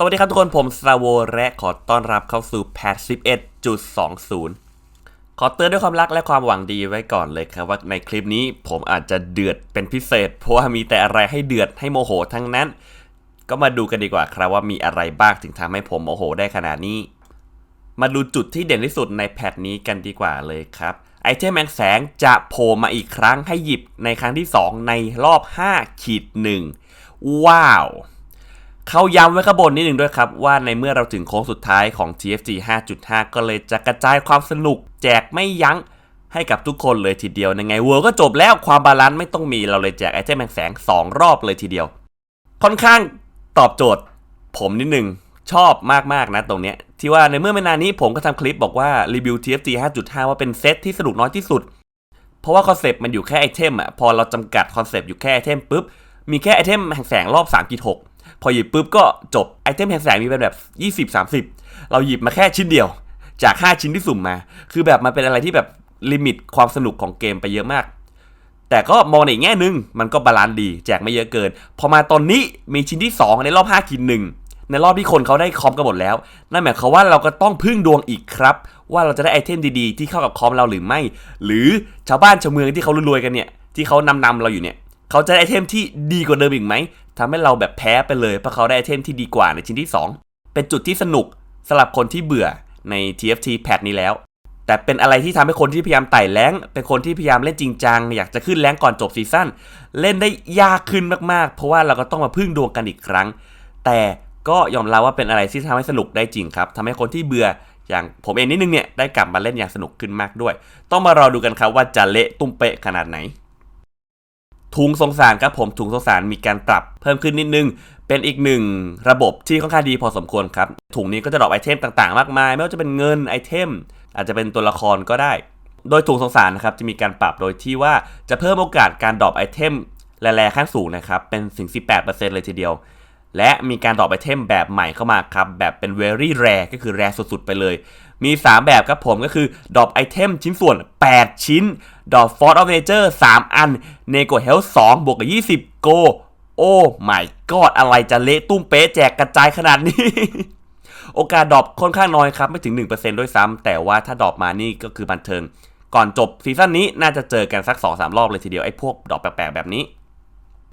สวัสดีครับทุกคนผมซาโวและขอต้อนรับเข้าสู่แพท11.20 ขอเตือนด้วยความรักและความหวังดีไว้ก่อนเลยครับว่าในคลิปนี้ผมอาจจะเดือดเป็นพิเศษ เพราะว่ามีแต่อะไรให้เดือดให้โมโหทั้งนั้น ก็มาดูกันดีกว่าครับว่ามีอะไรบ้างถึงทำให้ผมโมโหได้ขนาดนี้ มาดูจุดที่เด่นที่สุดในแพทนี้กันดีกว่าเลยครับไอเทมแมงแสงจะโผล่มาอีกครั้งให้หยิบในครั้งที่ 2 ในรอบ5ขีด1ว้าว เขาย้ำไว้ข้างบนนิดหนึ่งด้วยครับว่าในเมื่อเราถึงโค้งสุดท้ายของ TFG 5.5 ก็เลยจะกระจายความสนุก แจกไม่ยั้งให้กับทุกคนเลยทีเดียวในไงเวิร์ก็จบแล้วความบาลานซ์ไม่ต้องมีเราเลยแจกไอเทมแมงแสง 2 รอบเลยทีเดียว ค่อนข้างตอบโจทย์ ผมนิดหนึ่งชอบมาก ๆ นะตรงเนี้ย ที่ว่าในเมื่อไม่นานนี้ผมก็ทำคลิปบอกว่า รีวิว TFG 5.5 ว่าเป็นเซตที่สนุกน้อยที่สุด เพราะว่าคอนเซปต์มันอยู่แค่ไอเทมอะพอเราจำกัดคอนเซปต์อยู่แค่ไอเทมปุ๊บมีแค่ไอเทมแห่งแสงรอบ3.6 พอหยิบปุ๊บก็จบไอเทมแห่งแสงมีเป็นแบบ 20 30 เราหยิบมาแค่ชิ้นเดียว จาก 5 ชิ้นที่สุ่มมา คือแบบมันเป็นอะไรที่แบบลิมิตความสนุกของเกมไปเยอะมาก แต่ก็มองในแง่นึง มันก็บาลานซ์ดีแจกไม่เยอะเกิน พอมาตอนนี้มีชิ้นที่ 2 ในรอบ5กินหนึ่งในรอบที่คนเขาได้คอมกันหมดแล้ว นั่นหมายความว่าเราก็ต้องพึ่งดวงอีกครับ ว่าเราจะได้ไอเทมดีๆ ที่เข้ากับคอมเราหรือไม่ หรือชาวบ้านชาวเมืองที่เขารวยๆกันเนี่ย ที่เขานำๆเราอยู่เนี่ย เขาจะได้ไอเทมที่ดีกว่าเดิมอีกไหมทำให้เราแบบแพ้ไปเลยเพราะเขาได้ไอเทมที่ดีกว่าในชิ้นที่ 2 เป็นจุดที่สนุกสำหรับคนที่เบื่อใน TFT แพทนี้แล้ว แต่เป็นอะไรที่ทำให้คนที่พยายามไต่แรงเป็นคนที่พยายามเล่นจริงจัง อยากจะขึ้นแรงก่อนจบซีซั่นเล่นได้ยากขึ้นมากๆ เพราะว่าเราก็ต้องมาพึ่งดวงกันอีกครั้ง แต่ก็ยอมรับว่าเป็นอะไรที่ทำให้สนุกได้จริงครับทำให้คนที่เบื่ออย่างผมเองนิดนึงเนี่ยได้กลับมาเล่นอย่างสนุกขึ้นมากด้วย ต้องมารอดูกันครับว่าจะเละตุ้มเป๊ะขนาดไหน ถุงสงสารครับผมถุงสงสารมีการปรับเพิ่มขึ้นนิดนึง เป็นอีกหนึ่งระบบที่ค่อนข้างดีพอสมควรครับ ถุงนี้ก็จะดรอปไอเทมต่างๆ มากมาย ไม่ว่าจะเป็นเงินไอเทม อาจจะเป็นตัวละครก็ได้ โดยถุงสงสารนะครับจะมีการปรับโดยที่ว่าจะเพิ่มโอกาสการดรอปไอเทมแร่ๆขั้นสูงนะครับเป็นถึง 18%เลยทีเดียว และมีการดรอปไอเทมแบบใหม่เข้ามาครับแบบเป็น very rare ก็คือ rare สุดๆไปเลย มี 3 แบบครับผมก็คือดรอปไอเทมชิ้นส่วน 8 ชิ้นดรอป force of nature 3อัน nego health 2บวกกับ20 go โอ้ my god อะไรจะเละตุ้มเป๊ะแจกกระจายขนาดนี้ โอกาสดรอปค่อนข้างน้อยครับไม่ถึง 1%ด้วยซ้ำแต่ว่าถ้าดรอปมานี่ก็คือบันเทิง ก่อนจบซีซั่นนี้น่าจะเจอกันสัก 2-3 รอบเลยทีเดียวไอ้พวกดรอปแปลกๆแบบนี้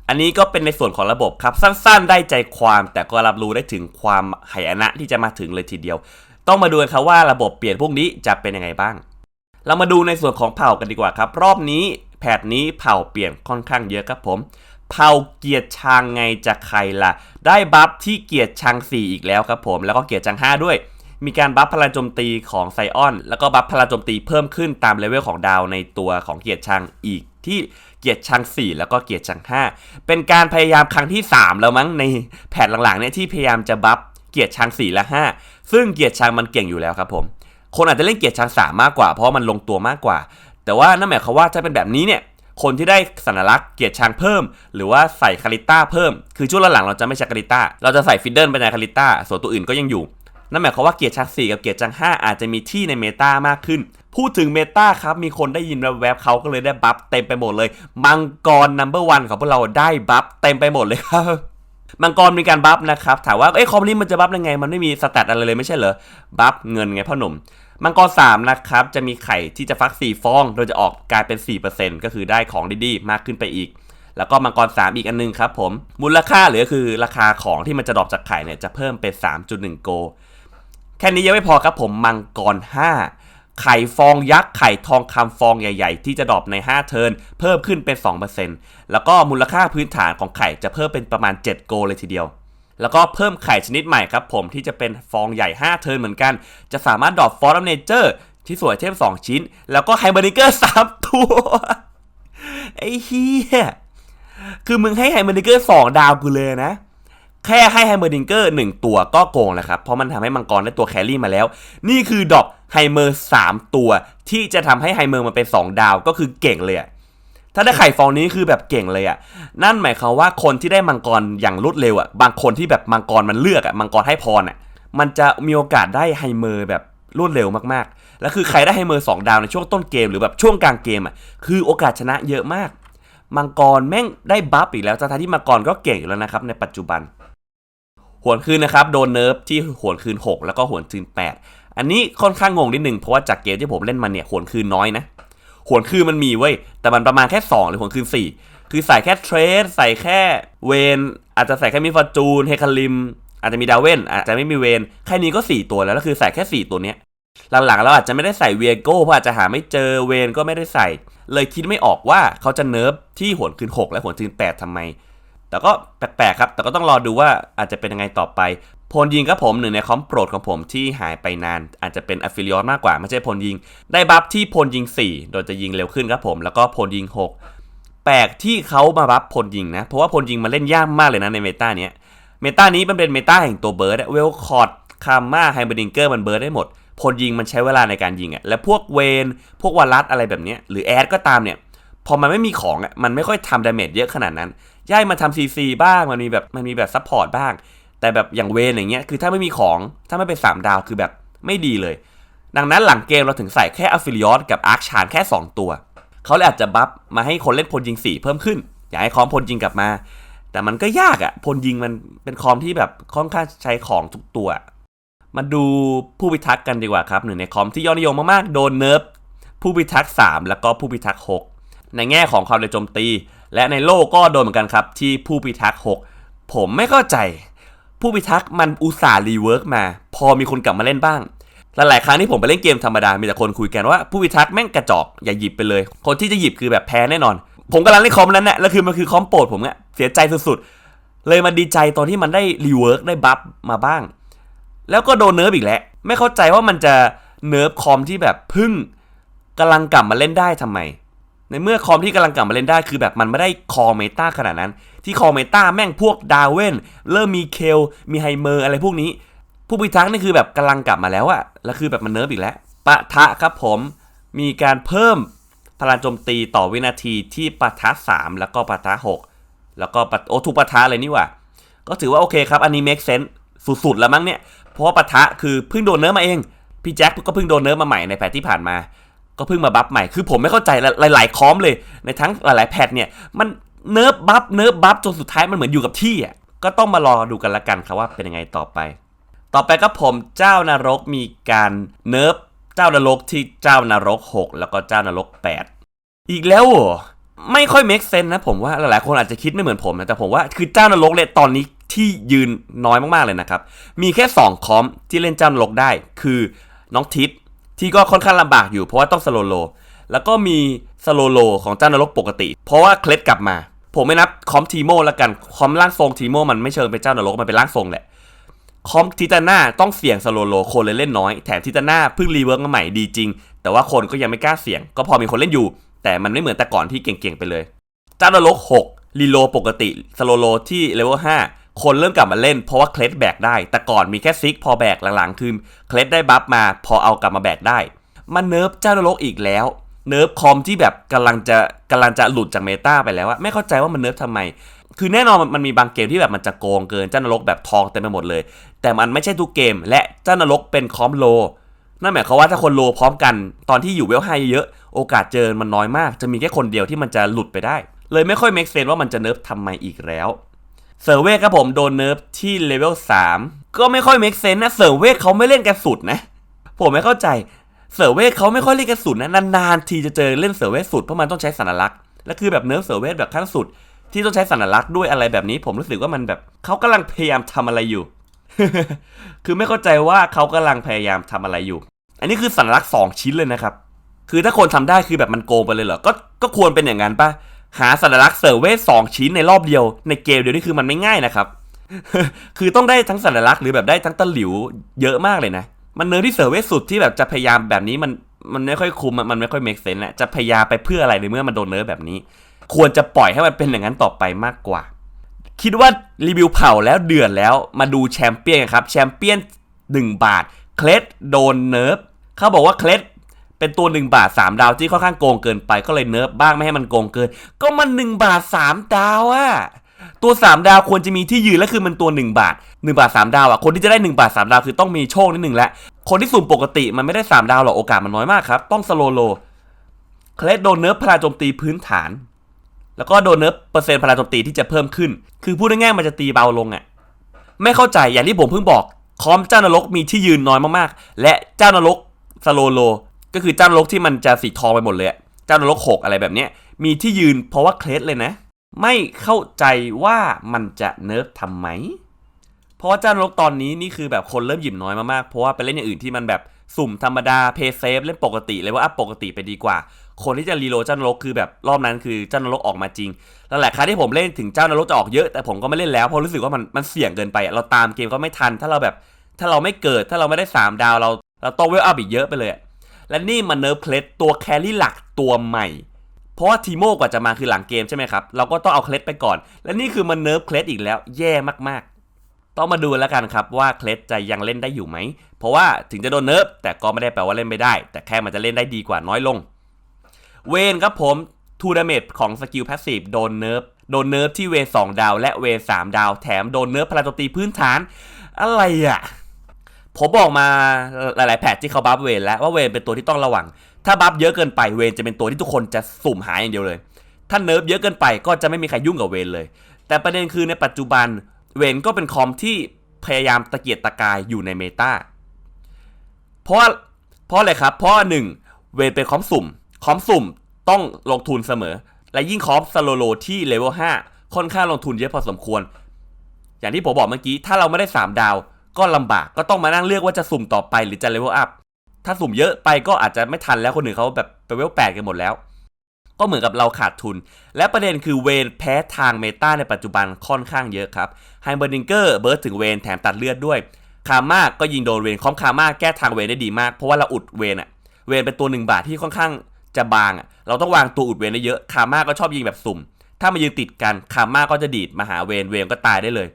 อันนี้ก็เป็นในส่วนของระบบครับ สั้นๆ ได้ใจความแต่ก็รับรู้ได้ถึงความหายนะที่จะมาถึงเลยทีเดียว ต้องมาดูกันครับว่าระบบเปลี่ยนพวกนี้จะเป็นยังไงบ้าง เรามาดูในส่วนของเผ่ากันดีกว่าครับ รอบนี้แพทนี้เผ่าเปลี่ยนค่อนข้างเยอะครับผม เผ่าเกียรติชังไงจะใครล่ะ ได้บัฟที่เกียรติชัง 4 อีกแล้วครับผม แล้วก็เกียรติชัง 5 ด้วยมีการบัฟพลังโจมตีของไซออน แล้วก็บัฟพลังโจมตีเพิ่มขึ้นตามเลเวลของดาวในตัวของเกียรติชังอีกที่เกียรติชัง 4 แล้วก็เกียรติชัง 5 เป็นการพยายามครั้งที่ 3 แล้วมั้งในแผนหลังๆเนี่ยที่พยายามจะบัฟ เกียรติชัง4และ5 ซึ่งเกียรติชังมันเก่งอยู่แล้วครับผม คนอาจจะเล่นเกียรติชัง3มากกว่า เพราะมันลงตัวมากกว่า แต่ว่านั่นหมายความว่าถ้าเป็นแบบนี้เนี่ยคนที่ได้สัญลักษณ์เกียรติชังเพิ่ม หรือว่าใส่คาริต้าเพิ่ม คือช่วงหลังๆเราจะไม่ใช้คาริต้าเราจะใส่ฟิดเดิลไปในคาริต้าส่วนตัวอื่นก็ยังอยู่นั่นหมายความว่าเกียรติชัง4กับเกียรติชัง5 อาจจะมีที่ในเมตามากขึ้น พูดถึงเมตาครับ มีคนได้ยินแวบๆเขาก็เลยได้บัฟเต็มไปหมดเลย มังกรนัมเบอร์วันของพวกเราได้บัฟเต็มไปหมดเลยครับ มังกรมีการบัฟนะครับถามว่าเอ้ยคอมนี้มันจะบัฟยังไง มันไม่มีสแตทอะไรเลยไม่ใช่เหรอบัฟเงินไงพ่อหนุ่ม มังกร3นะครับจะมีไข่ที่จะฟัก 4 ฟอง โดยจะออกกลายเป็น 4%ก็คือได้ของดีๆ มากขึ้นไปอีก แล้วก็มังกร 3 อีกอันนึงครับผมมูลค่าหรือคือราคาของที่มันจะดรอปจากไข่เนี่ยจะเพิ่มเป็น 3.1 โก แค่นี้ยังไม่พอครับผมมังกร 5 ไข่ฟองยักษ์ไข่ทองคำฟองใหญ่ ๆ ที่จะดรอปใน 5 เทิร์นเพิ่มขึ้นเป็น 2%แล้วก็มูลค่าพื้นฐานของไข่จะเพิ่มเป็นประมาณ 7 โกเลยทีเดียว แล้วก็เพิ่มไข่ชนิดใหม่ครับผมที่จะเป็นฟองใหญ่ 5 เทิร์นเหมือนกัน จะสามารถดรอปฟอร์มเนเจอร์ที่สวยเทพ2 ชิ้น แล้วก็ไฮเบอร์นิเกอร์3ตัวไอ้เฮียคือมึงให้ไฮเบอร์นิเกอร์2ดาวกูเลยนะแค่ให้ไฮเมอร์ดิงเกอร์หนึ่งตัวก็โกงแล้วครับ เพราะมันทำให้มังกรได้ตัวแครี่มาแล้ว นี่คือดอก ไฮเมอร์3ตัว ที่จะทำให้ไฮเมอร์มันเป็น2ดาวก็คือเก่งเลยอะถ้าได้ไข่ฟองนี้คือแบบเก่งเลยอะนั่นหมายความว่าคนที่ได้มังกรอย่างรวดเร็วอะบางคนที่แบบมังกรมันเลือกอะมังกรให้พรอะมันจะมีโอกาสได้ไฮเมอร์แบบรวดเร็วมากๆ แล้วคือใครได้ไฮเมอร์2ดาวในช่วงต้นเกมหรือแบบช่วงกลางเกมอะคือโอกาสชนะเยอะมาก มังกรแม่งได้บัฟอีกแล้วทั้งที่มังกรก็เก่งอยู่แล้วนะครับในปัจจุบัน หวนคืนนะครับโดนเนิร์ฟที่หวนคืน 6 แล้วก็หวนคืน 8 อันนี้ค่อนข้างงงนิดนึงเพราะว่าจากเกมที่ผมเล่นมาเนี่ยหวนคืนน้อยนะหวนคืนมันมีเว้ยแต่มันประมาณแค่ 2 หรือหวนคืน 4 คือใส่แค่เทรสใส่แค่เวนอาจจะใส่แค่มิฟอร์จูนเฮคาริม อาจจะมีดาเวนอาจจะไม่มีเวนแค่นี้ก็ 4 ตัวแล้วแล้วคือใส่แค่ 4 ตัวเนี้ยหลังๆเราอาจจะไม่ได้ใส่เวียโก้เพราะอาจจะหาไม่เจอเวนก็ไม่ได้ใส่ เลยคิดไม่ออกว่าเขาจะเนิร์ฟที่หวนคืน 6 และหวนคืน8ทำไมแต่ก็แปลกๆครับ แต่ก็ต้องรอดูว่าอาจจะเป็นยังไงต่อไป พลยิงครับผมหนึ่งในคอมโปรดของผมที่หายไปนานอาจจะเป็นอ f ฟิลิออมากกว่า ไม่ใช่พลยิง ได้บัฟที่พลยิง 4 โดยจะยิงเร็วขึ้นครับผมแล้วก็พลยิง 6 แปลกที่เขามาบัฟพลยิงนะ เพราะว่าพลยิงมันเล่นยากมากเลยนะในเมตาเนี้ยเมตานี้มันเป็นเมตาแห่งตัวเบิร์ดเวลคอร์ดคาม่าไฮเบอร์ดิงเกอร์มันเบิร์ดได้หมดพลยิงมันใช้เวลาในการยิงอะและพวกเวนพวกวาลัสอะไรแบบนี้หรือแอดก็ตามเนี่ยพอมันไม่มีของอะมันไม่ค่อยทำดาเมจเยอะขนาดนั้นย่ายมาทำซีซีบ้างมันมีแบบมันมีแบบซัพพอร์ตบ้าง แต่แบบอย่างเวนอย่างเงี้ยคือถ้าไม่มีของถ้าไม่เป็น 3 ดาวคือแบบไม่ดีเลย ดังนั้นหลังเกมเราถึงใส่แค่อัฟฟิลิออสกับอาร์คชานแค่ 2 ตัว เขาเลยอาจจะบัฟมาให้คนเล่นพลยิง 4 เพิ่มขึ้น อยากให้คอมพลยิงกลับมา แต่มันก็ยากอะพลยิงมันเป็นคอมที่แบบค่อนข้างใช้ของทุกตัว มาดูผู้พิทักษ์กันดีกว่าครับหนึ่งในคอมที่ยอดนิยมมากๆโดนเนิร์ฟผู้พิทักษ์3แล้วก็ผู้พิทักษ์6ในแง่ของความเร็วโจมตี และในโลกก็โดนเหมือนกันครับที่ผู้พิทักษ์6ผมไม่เข้าใจ ผู้พิทักษ์มันอุตส่าห์รีเวิร์กมา พอมีคนกลับมาเล่นบ้าง หลายๆครั้งที่ผมไปเล่นเกมธรรมดา มีแต่คนคุยกันว่าผู้พิทักษ์แม่งกระจอกอย่าหยิบไปเลย คนที่จะหยิบคือแบบแพ้แน่นอน ผมกำลังเล่นคอมนั้นแหละแล้วคือมันคือคอมโปรดผมเนี่ยเสียใจสุดๆ เลยมาดีใจตอนที่มันได้รีเวิร์กได้บัฟมาบ้าง แล้วก็โดนเนิร์ฟอีกแล้ว ไม่เข้าใจว่ามันจะเนิร์ฟคอมที่แบบพึ่งกำลังกลับมาเล่นได้ทำไม ในเมื่อคอมที่กำลังกลับมาเล่นได้คือแบบมันไม่ได้คอเมตาขนาดนั้น ที่คอเมตาแม่งพวกดาวเวนเริ่มมีเคล มีไฮเมอร์อะไรพวกนี้ ผู้พิทักษ์นี่คือแบบกำลังกลับมาแล้วอะแล้วคือแบบมันเนิร์ฟอีกแล้ว ปะทะครับผมมีการเพิ่มพลังโจมตีต่อวินาทีที่ปะทะ 3 แล้วก็ปะทะ 6 แล้วก็ปะโอ้ทุกปะทะเลยนี่หว่าก็ถือว่าโอเคครับ อันนี้ make sense สุดๆ แล้วมั้งเนี่ย เพราะว่าปะทะคือเพิ่งโดนเนิร์ฟมาเอง พี่แจ็คก็เพิ่งโดนเนิร์ฟมาใหม่ในแพทที่ผ่านมา ก็เพิ่งมาบัฟใหม่ คือผมไม่เข้าใจหลายๆคอมเลย ในทั้งหลายๆแพทเนี่ย มัน เนิร์ฟบัฟเนิร์ฟบัฟจนสุดท้ายมันเหมือนอยู่กับที่อะก็ต้องมารอดูกันละกันครับว่าเป็นยังไงต่อไป ต่อไปก็ผมเจ้านรกมีการเนิร์ฟเจ้านรกที่เจ้านรก 6 แล้วก็เจ้านรก 8 อีกแล้วเหรอไม่ค่อย make sense นะผมว่าหลายๆคนอาจจะคิดไม่เหมือนผมนะแต่ผมว่าคือเจ้านรกเนี่ยตอนนี้ที่ยืนน้อยมากๆเลยนะครับ มีแค่ 2 คอมที่เล่นเจ้านรกได้ คือน้องทิปที่ก็ค่อนข้างลำบากอยู่เพราะว่าต้องสโลโล แล้วก็มีสโลโลของเจ้านรกปกติ เพราะว่าเคล็ดกลับมา ผมไม่นับคอมทีโมแล้วกัน คอมร่างทรงทีโมมันไม่เชิงเป็นเจ้านรกมันเป็นร่างทรงแหละ คอมทิตาน่าต้องเสี่ยงสโลโลคนเลยเล่นน้อย แถมทิตาน่าเพิ่งรีเวิร์กมาใหม่ดีจริง แต่ว่าคนก็ยังไม่กล้าเสี่ยง ก็พอมีคนเล่นอยู่ แต่มันไม่เหมือนแต่ก่อนที่เก่งๆไปเลย เจ้านรก6รีโลปกติสโลโลที่เลเวล5คนเริ่มกลับมาเล่นเพราะว่าเคล็ดแบกได้ แต่ก่อนมีแค่ซิกพอแบกหลังๆคือเคล็ดได้บัฟมาพอเอากลับมาแบกได้ มันเนิร์ฟเจ้านรกอีกแล้ว เนิร์ฟคอมที่แบบกำลังจะกำลังจะหลุดจากเมตาไปแล้วอะไม่เข้าใจว่ามันเนิร์ฟทำไม คือแน่นอนมันมีบางเกมที่แบบมันจะโกงเกินเจ้านรกแบบทองเต็มไปหมดเลย แต่มันไม่ใช่ทุกเกม และเจ้านรกเป็นคอมโลนั่นหมายความว่าถ้าคนโลพร้อมกันตอนที่อยู่เวลไฮเยอะโอกาสเจอมันน้อยมาก จะมีแค่คนเดียวที่มันจะหลุดไปได้ เลยไม่ค่อยเมคเซนว่ามันจะเนิร์ฟทำไมอีกแล้วเซอร์เวครับผมโดนเนิร์ฟที่เลเวล3ก็ไม่ค่อยเมคเซนนะเซอร์เวเขาไม่เล่นกันสุดนะผมไม่เข้าใจ เซอร์เวเขาไม่ค่อยเล่นกันสุดนะนานๆทีจะเจอเล่นเซอร์เวสุดเพราะมันต้องใช้สัญลักษณ์และคือแบบเนิร์ฟเซอร์เวแบบขั้นสุด ที่ต้องใช้สัญลักษณ์ด้วยอะไรแบบนี้ ผมรู้สึกว่ามันแบบเขากำลังพยายามทำอะไรอยู่ คือไม่เข้าใจว่าเขากำลังพยายามทำอะไรอยู่ อันนี้คือสัญลักษณ์สองชิ้นเลยนะครับคือถ้าคนทำได้คือแบบมันโกงไปเลยเหรอก็ก็ควรเป็นอย่างนั้นปะหาสัญลักษณ์เซอร์เวสองชิ้นในรอบเดียวในเกมเดียวนี่คือมันไม่ง่ายนะครับ คือต้องได้ทั้งสัญลักษณ์หรือแบบได้ทั้งตะหลิวเยอะมากเลยนะ มันเนื้อที่เซอร์เวสุดที่แบบจะพยายามแบบนี้มันมันไม่ค่อยคุมมันไม่ค่อยเมกเซนแหละจะพยายามไปเพื่ออะไรในเมื่อมันโดนเนื้อแบบนี้ ควรจะปล่อยให้มันเป็นอย่างนั้นต่อไปมากกว่า คิดว่ารีวิวเผาแล้วเดือดแล้วมาดูแชมเปี้ยนครับแชมเปี้ยน1 บาทเคล็ดโดนเนิร์ฟเขาบอกว่าเคล็ดเป็นตัว 1 บาท 3 ดาวที่ค่อนข้างโกงเกินไปก็เลยเนิร์ฟบ้างไม่ให้มันโกงเกิน ก็มัน 1 บาท 3 ดาวอะ ตัว 3 ดาวควรจะมีที่ยืนและคือมันตัว 1 บาท 1 บาท 3 ดาวอะคนที่จะได้ 1 บาท 3 ดาวคือต้องมีโชคนิดหนึ่งและคนที่สุ่มปกติมันไม่ได้ 3 ดาวหรอกโอกาสมันน้อยมากครับ ต้องสโลโลเคล็ดโดนเนิร์ฟพลังโจมตีพื้นฐาน แล้วก็โดนเนิร์ฟเปอร์เซ็นต์พลังโจมตีที่จะเพิ่มขึ้น คือพูดง่ายๆมันจะตีเบาลงอะ่ะไม่เข้าใจอย่างที่ผมเพิ่งบอกคอมเจ้านรกมีที่ยืนน้อยมากๆ และเจ้านรกสโลโล ก็คือเจ้านรกที่มันจะสีทองไปหมดเลยเจ้านรกหกอะไรแบบเนี้ยมีที่ยืนเพราะว่าเคลสเลยนะ ไม่เข้าใจว่ามันจะเนิร์ฟทำไม เพราะว่าเจ้านรกตอนนี้นี่คือแบบคนเริ่มหยิบน้อยมากๆ เพราะว่าไปเล่นอย่างอื่นที่มันแบบสุ่มธรรมดาเพย์เซฟเล่นปกติเลยว่าอัพปกติไปดีกว่า คนที่จะรีโลเจ้านรกคือแบบรอบนั้นคือเจ้านรกออกมาจริง แล้วแหละครั้งที่ผมเล่นถึงเจ้านรกจะออกเยอะแต่ผมก็ไม่เล่นแล้วเพราะรู้สึกว่ามันมันเสี่ยงเกินไปเราตามเกมก็ไม่ทัน ถ้าเราแบบถ้าเราไม่เกิดถ้าเราไม่ได้สามดาวเราเราต้องเวลอัพอีกเยอะไปเลยและนี่มันเนิร์ฟเคลสตัวแครี่หลักตัวใหม่ เพราะว่าทีโมกว่าจะมาคือหลังเกมใช่ไหมครับ เราก็ต้องเอาเคลสไปก่อน และนี่คือมันเนิร์ฟเคลสอีกแล้วแย่มากๆ ต้องมาดูแล้วกันครับว่าเคลสจะยังเล่นได้อยู่ไหม เพราะว่าถึงจะโดนเนิร์ฟแต่ก็ไม่ได้แปลว่าเล่นไม่ได้ แต่แค่มันจะเล่นได้ดีกว่าน้อยลง เวนครับผมทูดาเมจของสกิลแพสซีฟโดนเนิร์ฟโดนเนิร์ฟที่เวสองดาว และเวสามดาว แถมโดนเนิร์ฟพลังโจมตีพื้นฐาน อะไรอะผมบอกมาหลาย ๆ แพทที่เขาบัฟเวนแล้วว่าเวนเป็นตัวที่ต้องระวัง ถ้าบัฟเยอะเกินไปเวนจะเป็นตัวที่ทุกคนจะสุ่มหายอย่างเดียวเลย ถ้าเนิร์ฟเยอะเกินไปก็จะไม่มีใครยุ่งกับเวนเลย แต่ประเด็นคือในปัจจุบันเวนก็เป็นคอมที่พยายามตะเกียกตะกายอยู่ในเมตาเพราะเพราะอะไรครับ เพราะหนึ่งเวนเป็นคอมสุ่ม คอมสุ่มต้องลงทุนเสมอ และยิ่งคอมสโลโลที่เลเวล5ค่อนข้างลงทุนเยอะพอสมควร อย่างที่ผมบอกเมื่อกี้ ถ้าเราไม่ได้ 3 ดาว ก็ลำบาก ก็ต้องมานั่งเลือกว่าจะสุ่มต่อไปหรือจะเลเวลอัพ ถ้าสุ่มเยอะไปก็อาจจะไม่ทันแล้วคนอื่นเขาแบบไปเลเวลแปดกันหมดแล้ว ก็เหมือนกับเราขาดทุน และประเด็นคือเวนแพ้ทางเมตาในปัจจุบันค่อนข้างเยอะครับไฮเบอร์ดิงเกอร์เบิร์ดถึงเวนแถมตัดเลือดด้วยคาม่าก็ยิงโดนเวนคอมคาม่าแก้ทางเวนได้ดีมาก เพราะว่าเราอุดเวนอะเวนเป็นตัวหนึ่งบาทที่ค่อนข้างจะบางอะเราต้องวางตัวอุดเวนได้เยอะคาม่าก็ชอบยิงแบบสุ่ม ถ้ามายืนติดกันคาม่าก็จะดีดมาหาเวนเวนก็ตายได้เลย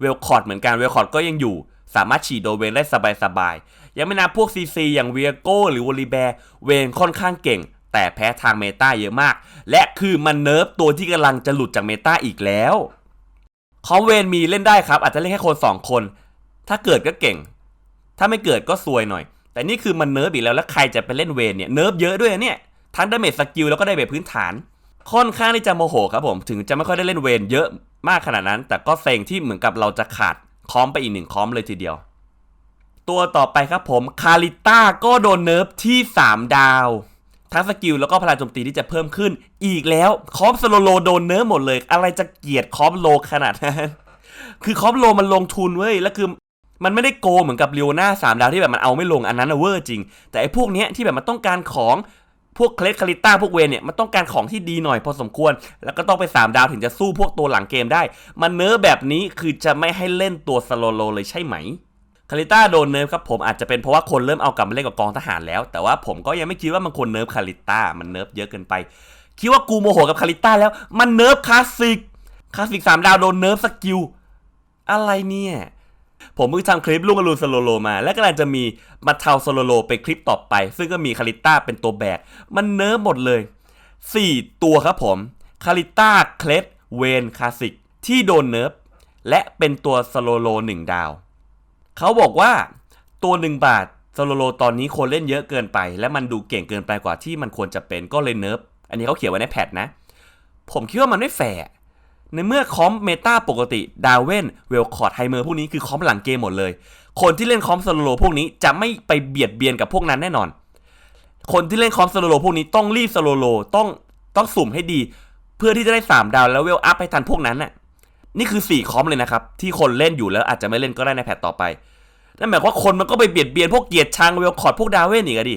เวลคอร์ดเหมือนกันเวลคอร์ดก็ยังอยู่ สามารถฉีดโดนเวนได้สบายๆ ยังไม่นับพวกซีซีอย่างเวียโก้หรือวอลิแบร์เวนค่อนข้างเก่ง แต่แพ้ทางเมตาเยอะมาก และคือมันเนิร์ฟตัวที่กำลังจะหลุดจากเมตาอีกแล้วคอมเวนมีเล่นได้ครับ อาจจะเล่นแค่คน 2 คน ถ้าเกิดก็เก่ง ถ้าไม่เกิดก็ซวยหน่อย แต่นี่คือมันเนิร์ฟอีกแล้วแล้วใครจะไปเล่นเวนเนี่ยเนิร์ฟเยอะด้วยเนี่ยทั้งดาเมจสกิลแล้วก็ได้เมจพื้นฐานค่อนข้างที่จะโมโหครับผมถึงจะไม่ค่อยได้เล่นเวนเยอะมากขนาดนั้น แต่ก็เซ็งที่เหมือนกับเราจะขาดคอมไปอีกหนึ่งคอมเลยทีเดียว ตัวต่อไปครับผมคาริต้าก็โดนเนิร์ฟที่ 3 ดาวทั้งสกิลแล้วก็พลังโจมตีที่จะเพิ่มขึ้น อีกแล้วคอมสโลโลโดนเนิร์ฟหมดเลย อะไรจะเกียดคอมโลขนาดนั้นคือคอมโลมันลงทุนเว้ยแล้วคือมันไม่ได้โกงเหมือนกับเรียวหน้าสามดาวที่แบบมันเอาไม่ลงอันนั้นนะเวอร์จริง แต่ไอ้พวกเนี้ยที่แบบมันต้องการของพวกเคลสคาริต้าพวกเวนเนี่ยมันต้องการของที่ดีหน่อยพอสมควร แล้วก็ต้องไป 3 ดาวถึงจะสู้พวกตัวหลังเกมได้ มันเนิร์ฟแบบนี้คือจะไม่ให้เล่นตัวสโลโลเลยใช่ไหม คาริต้าโดนเนิร์ฟครับผมอาจจะเป็นเพราะว่าคนเริ่มเอากลับมาเล่นกับกองทหารแล้ว แต่ว่าผมก็ยังไม่คิดว่ามันควรเนิร์ฟคาริต้ามันเนิร์ฟเยอะเกินไป คิดว่ากูโมโหกับคาริต้าแล้วมันเนิร์ฟคลาสสิกคลาสสิกสามดาวโดนเนิร์ฟสกิลอะไรเนี่ยผมเพิ่งทำคลิปลุงอรุณสโลโลมา และกำลังจะมีมาเทาสโลโลเป็นคลิปต่อไป ซึ่งก็มีคาริต้าเป็นตัวแบก มันเนิร์ฟหมดเลย 4 ตัวครับผมคาริต้าเคลดเวนคลาสสิกที่โดนเนิร์ฟและเป็นตัวสโลโล1ดาว เขาบอกว่าตัว 1 บาทสโลโลตอนนี้คนเล่นเยอะเกินไป และมันดูเก่งเกินไปกว่าที่มันควรจะเป็นก็เลยเนิร์ฟอันนี้เขาเขียนไว้ในแพทนะ ผมคิดว่ามันไม่แฟร์ในเมื่อคอมเมตาปกติดาวเวนเวลคอร์ดไฮเมอร์พวกนี้คือคอมหลังเกมหมดเลย คนที่เล่นคอมสโลโลพวกนี้จะไม่ไปเบียดเบียนกับพวกนั้นแน่นอน คนที่เล่นคอมสโลโลพวกนี้ต้องรีบสโลโลต้องต้องสุ่มให้ดี เพื่อที่จะได้ 3 ดาวแล้วเวลอัพให้ทันพวกนั้นน่ะ นี่คือ 4 คอมเลยนะครับ ที่คนเล่นอยู่แล้วอาจจะไม่เล่นก็ได้ในแพทต่อไป นั่นหมายความว่าคนมันก็ไปเบียดเบียนพวกเกียรติชังเวลคอร์ดพวกดาวเวนอีกอะดิ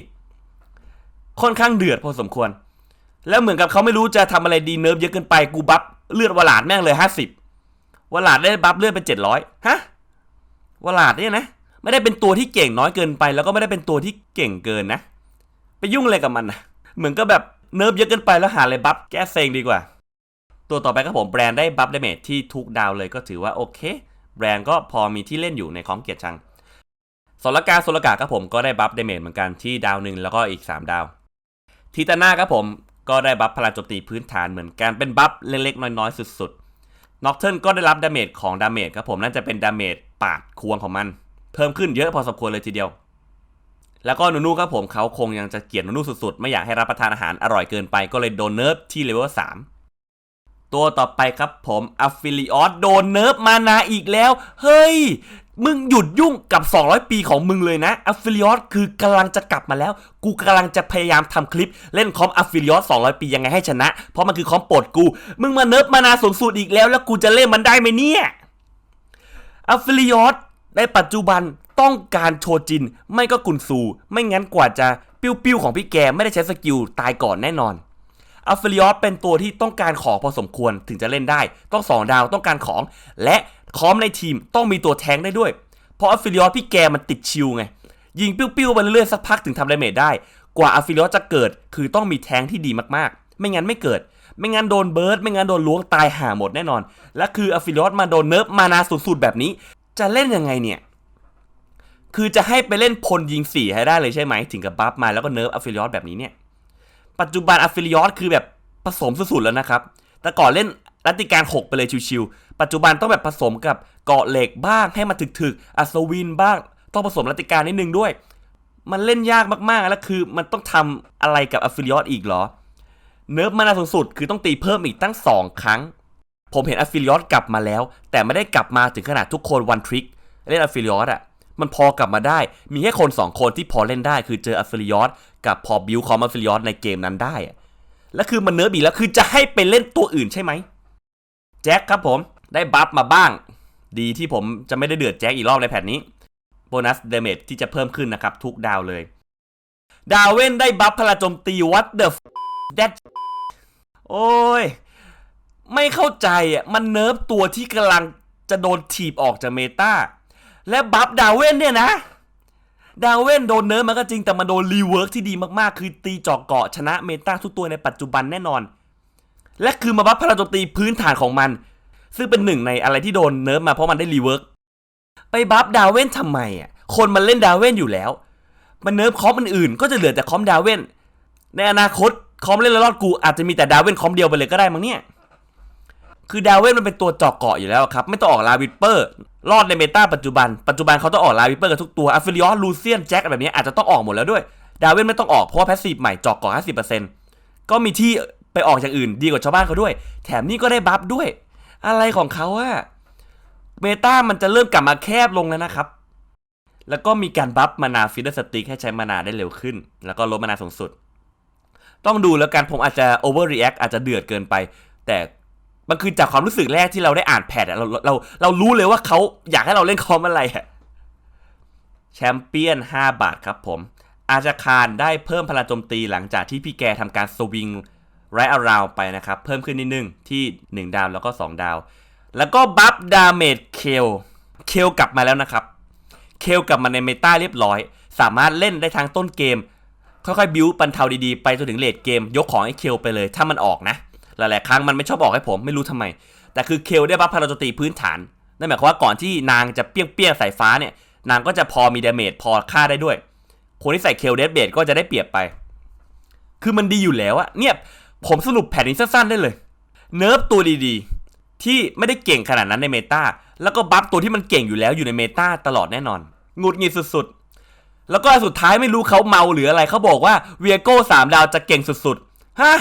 ค่อนข้างเดือดพอสมควร แล้วเหมือนกับเขาไม่รู้จะทำอะไรดีเนิร์ฟเยอะเกินไปกูบัฟเลือดวลาดแม่งเลยห้าสิบวลาดได้บัฟเลือดเป็นเจ็ดร้อยฮะวลาดเนี่ยนะ ไม่ได้เป็นตัวที่เก่งน้อยเกินไป แล้วก็ไม่ได้เป็นตัวที่เก่งเกินนะ ไปยุ่งอะไรกับมันนะเหมือนก็แบบเนิร์ฟเยอะเกินไปแล้วหาอะไรบัฟแก้เซ็งดีกว่า ตัวต่อไปครับผมแบรนด์ได้บัฟเดเมจที่ทุกดาวเลยก็ถือว่าโอเค แบรนด์ก็พอมีที่เล่นอยู่ในคอมเกียรติชังโซลกาโซลกาครับผมก็ได้บัฟเดเมจเหมือนกันที่ดาวหนึ่งแล้วก็อีก 3 ดาวทีตาน่าครับผมก็ได้บัฟพลังโจมตีพื้นฐานเหมือนกันเป็นบัฟเล็กๆน้อยๆสุดๆน็อกเทิลก็ได้รับดาเมจของดาเมจครับผมน่าจะเป็นดาเมจปาดควงของมัน เพิ่มขึ้นเยอะพอสมควรเลยทีเดียว แล้วก็นูนูครับผมเขาคงยังจะเกลียดนูนูสุดๆ ไม่อยากให้รับประทานอาหารอร่อยเกินไปก็เลยโดนเนิร์ฟที่เลเวล3 ตัวต่อไปครับผมอัฟฟิลิออสโดนเนิร์ฟมานาอีกแล้ว เฮ้ย มึงหยุดยุ่งกับ 200 ปีของมึงเลยนะอัฟฟิลิออสคือกำลังจะกลับมาแล้ว กูกำลังจะพยายามทำคลิปเล่นคอมอัฟฟิลิออส200 ปียังไงให้ชนะ เพราะมันคือคอมโปรดกู มึงมาเนิร์ฟมานาสูงสุดอีกแล้ว แล้วกูจะเล่นมันได้ไหมเนี่ยอัฟฟิลิออสในปัจจุบันต้องการโชจิน ไม่ก็กุนซู ไม่งั้นกว่าจะปิ้วๆของพี่แกไม่ได้ใช้สกิลตายก่อนแน่นอน อัลเฟริออสเป็นตัวที่ต้องการของพอสมควรถึงจะเล่นได้ ต้องสองดาวต้องการของ และคอมในทีมต้องมีตัวแทงได้ด้วย เพราะอัลเฟริออสพี่แกมันติดชิวไง ยิงปิ้วๆไปเรื่อยๆสักพักถึงทำดาเมจได้ กว่าอัลเฟริออสจะเกิด คือต้องมีแทงที่ดีมากๆ ไม่งั้นไม่เกิด ไม่งั้นโดนเบิร์ดไม่งั้นโดนล้วงตายห่าหมดแน่นอน และคืออัลเฟริออสมาโดนเนิร์ฟมานาสุดๆแบบนี้ จะเล่นยังไงเนี่ยคือจะให้ไปเล่นพลยิงสี่ให้ได้เลยใช่ไหม ถึงกับบัฟมาแล้วก็เนิร์ฟอัลเฟริออสแบบนี้เนี่ย ปัจจุบันอัฟฟิลิออสคือแบบผสมสุดๆแล้วนะครับ แต่ก่อนเล่นรัติการ6ไปเลยชิวๆ ปัจจุบันต้องแบบผสมกับเกาะเหล็กบ้างให้มันถึกๆ อัศวินบ้าง ต้องผสมรัติการนิดนึงด้วย มันเล่นยากมากๆ แล้วคือมันต้องทำอะไรกับอัฟฟิลิออสอีกเหรอ เนิร์ฟมานาสูงสุดคือต้องตีเพิ่มอีกตั้ง 2 ครั้ง ผมเห็นอัฟฟิลิออสกลับมาแล้ว แต่ไม่ได้กลับมาถึงขนาดทุกคนวันทริกเล่นอัฟฟิลิออสอะ มันพอกลับมาได้ มีแค่คน 2 คนที่พอเล่นได้คือเจออัฟฟิลิออสกับพอบิวคอมอัฟฟิลิออสในเกมนั้นได้ แล้วคือมันเนิร์ฟอีแล้วคือจะให้ไปเล่นตัวอื่นใช่ไหมแจ็คครับผมได้บัฟมาบ้าง ดีที่ผมจะไม่ได้เดือดแจ็คอีกรอบในแพทนี้โบนัสเดเมจที่จะเพิ่มขึ้นนะครับ ทุกดาวเลย ดาวเว่นได้บัฟพลาโจมตีวัดเดอะแดโอ้ย ไม่เข้าใจอะ มันเนิร์ฟตัวที่กำลังจะโดนถีบออกจากเมตา และบัฟดาวเว่นเนี่ยนะ ดาวเว่นโดนเนิร์ฟมันก็จริงแต่มันโดนรีเวิร์กที่ดีมากๆ คือตีจอกเกาะชนะเมตาทุกตัวในปัจจุบันแน่นอน และคือมาบัฟพลังโจมตีพื้นฐานของมัน ซึ่งเป็นหนึ่งในอะไรที่โดนเนิร์ฟมาเพราะมันได้รีเวิร์กไปบัฟดาวเว่นทำไมอะคนมันเล่นดาวเว่นอยู่แล้ว มันเนิร์ฟคอมอื่นๆก็จะเหลือแต่คอมดาวเว่นในอนาคตคอมเล่นแล้วรอดกูอาจจะมีแต่ดาวเว่นคอมเดียวไปเลยก็ได้มั้งเนี่ย คือดาวเวนมันเป็นตัวเจอกเกาะอยู่แล้วครับ ไม่ต้องออกลาวิปเปอร์ รอดในเมตาปัจจุบัน ปัจจุบันเขาต้องออกลาวิปเปอร์กันทุกตัวอัฟฟิลิออสลูเซียนแจ็คแบบนี้อาจจะต้องออกหมดแล้วด้วย ดาวเวนไม่ต้องออกเพราะว่าแพสซีฟใหม่เจอกเกาะ50%ก็มีที่ไปออกอย่างอื่นดีกว่าชาวบ้านเขาด้วย แถมนี่ก็ได้บัฟด้วย อะไรของเขาอะเมตามันจะเริ่มกลับมาแคบลงแล้วนะครับ แล้วก็มีการบัฟมานาฟิลสติกให้ใช้มานาได้เร็วขึ้น แล้วก็ลดมานาสูงสุด ต้องดูแล้วกันผมอาจจะ overreact อาจจะเดือดเกินไป แต่ มันคือจากความรู้สึกแรกที่เราได้อ่านแพทอะเราเราเรารู้เลยว่าเขาอยากให้เราเล่นคอมอะไรอะแชมเปี้ยน 5 บาทครับผม อาจาคารได้เพิ่มพลังโจมตีหลังจากที่พี่แกทำการสวิงไรอาราวไปนะครับ เพิ่มขึ้นนิดนึงที่ 1 ดาวแล้วก็ 2 ดาว แล้วก็บัฟดาเมจเคลเคลกลับมาแล้วนะครับ เคลกลับมาในเมตาเรียบร้อย สามารถเล่นได้ทางต้นเกม ค่อยๆ บิวปันเทาดีๆ ไปจนถึงเลดเกม ยกของให้เคลไปเลย ถ้ามันออกนะ หลาย ๆ ครั้งมันไม่ชอบออกให้ผมไม่รู้ทำไม แต่คือเคลได้บัฟพลังโจมตีพื้นฐาน นั่นหมายความว่าก่อนที่นางจะเปี้ยงๆสายฟ้าเนี่ย นางก็จะพอมีดาเมจพอฆ่าได้ด้วย คนที่ใส่เคลเดสเบดก็จะได้เปรียบไป คือมันดีอยู่แล้วอะเนี่ยผมสรุปแผนนี้สั้น ๆ ได้เลย เนิร์ฟตัวดีๆ ที่ไม่ได้เก่งขนาดนั้นในเมตาแล้วก็บัฟตัวที่มันเก่งอยู่แล้วอยู่ในเมตาตลอดแน่นอนงุดหงิดสุดๆ แล้วก็สุดท้ายไม่รู้เขาเมาหรืออะไรเขาบอกว่าเวียโก้สามดาวจะเก่งสุดๆฮะ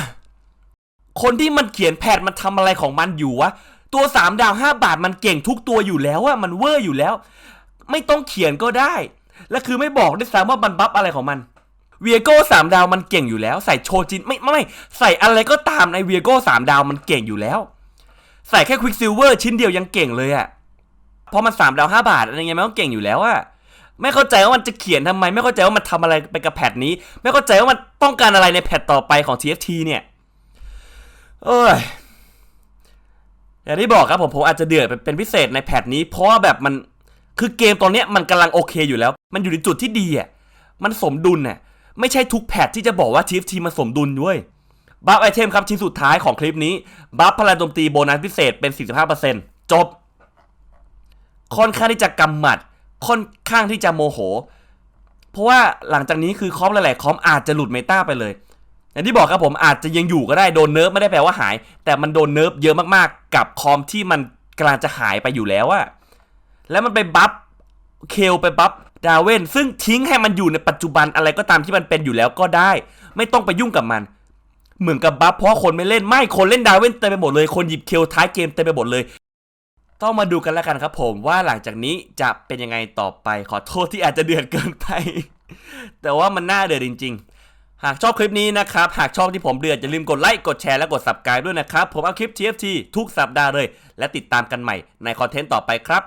คนที่มันเขียนแพทมันทำอะไรของมันอยู่วะตัวสามดาวห้าบาทมันเก่งทุกตัวอยู่แล้วอะมันเวอร์อยู่แล้ว ไม่ต้องเขียนก็ได้ และคือไม่บอกด้วยซ้ำว่ามันบัฟอะไรของมันเวียโก้สามดาวมันเก่งอยู่แล้ว ใส่โชจินไม่ไม่ไม่ใส่อะไรก็ตามในเวียโก้สามดาวมันเก่งอยู่แล้ว ใส่แค่ควิกซิลเวอร์ชิ้นเดียวยังเก่งเลยอะเพราะมันสามดาวห้าบาทอะไรเงี้ยมันก็เก่งอยู่แล้วอะไม่เข้าใจว่ามันจะเขียนทำไม ไม่เข้าใจว่ามันทำอะไรไปกับแพทนี้ ไม่เข้าใจว่ามันต้องการอะไรในแพทต่อไปของ TFT เนี่ย เอ้ยอย่างที่บอกครับผมผมอาจจะเดือดเป็นพิเศษในแพทนี้ เพราะว่าแบบมันคือเกมตอนเนี้ยมันกำลังโอเคอยู่แล้ว มันอยู่ในจุดที่ดีอะมันสมดุลน่ะไม่ใช่ทุกแพทที่จะบอกว่า TFT มันสมดุลด้วยบัฟไอเทมครับชิ้นสุดท้ายของคลิปนี้บัฟพลังโจมตีโบนัสพิเศษเป็น 45%จบ ค่อนข้างที่จะกำหมัด ค่อนข้างที่จะโมโห เพราะว่าหลังจากนี้คือคอมหลายๆคอมอาจจะหลุดเมตาไปเลย อย่างที่บอกครับผมอาจจะยังอยู่ก็ได้โดนเนิร์ฟไม่ได้แปลว่าหาย แต่มันโดนเนิร์ฟเยอะมากๆ กับคอมที่มันกำลังจะหายไปอยู่แล้วอะแล้วมันไปบัฟเคลไปบัฟดาเวนซึ่งทิ้งให้มันอยู่ในปัจจุบันอะไรก็ตามที่มันเป็นอยู่แล้วก็ได้ ไม่ต้องไปยุ่งกับมัน เหมือนกับบัฟเพราะคนไม่เล่นไม่คนเล่นดาเวนเต็มไปหมดเลยคนหยิบเคลท้ายเกมเต็มไปหมดเลย ต้องมาดูกันแล้วกันครับผมว่าหลังจากนี้จะเป็นยังไงต่อไปขอโทษที่อาจจะเดือดเกินไป แต่ว่ามันน่าเดือดจริง ๆ หากชอบคลิปนี้นะครับ หากชอบที่ผมเดือดอย่าลืมกดไลค์ กดแชร์และกด subscribe ด้วยนะครับ ผมเอาคลิป TFT ทุกสัปดาห์เลย และติดตามกันใหม่ในคอนเทนต์ต่อไปครับ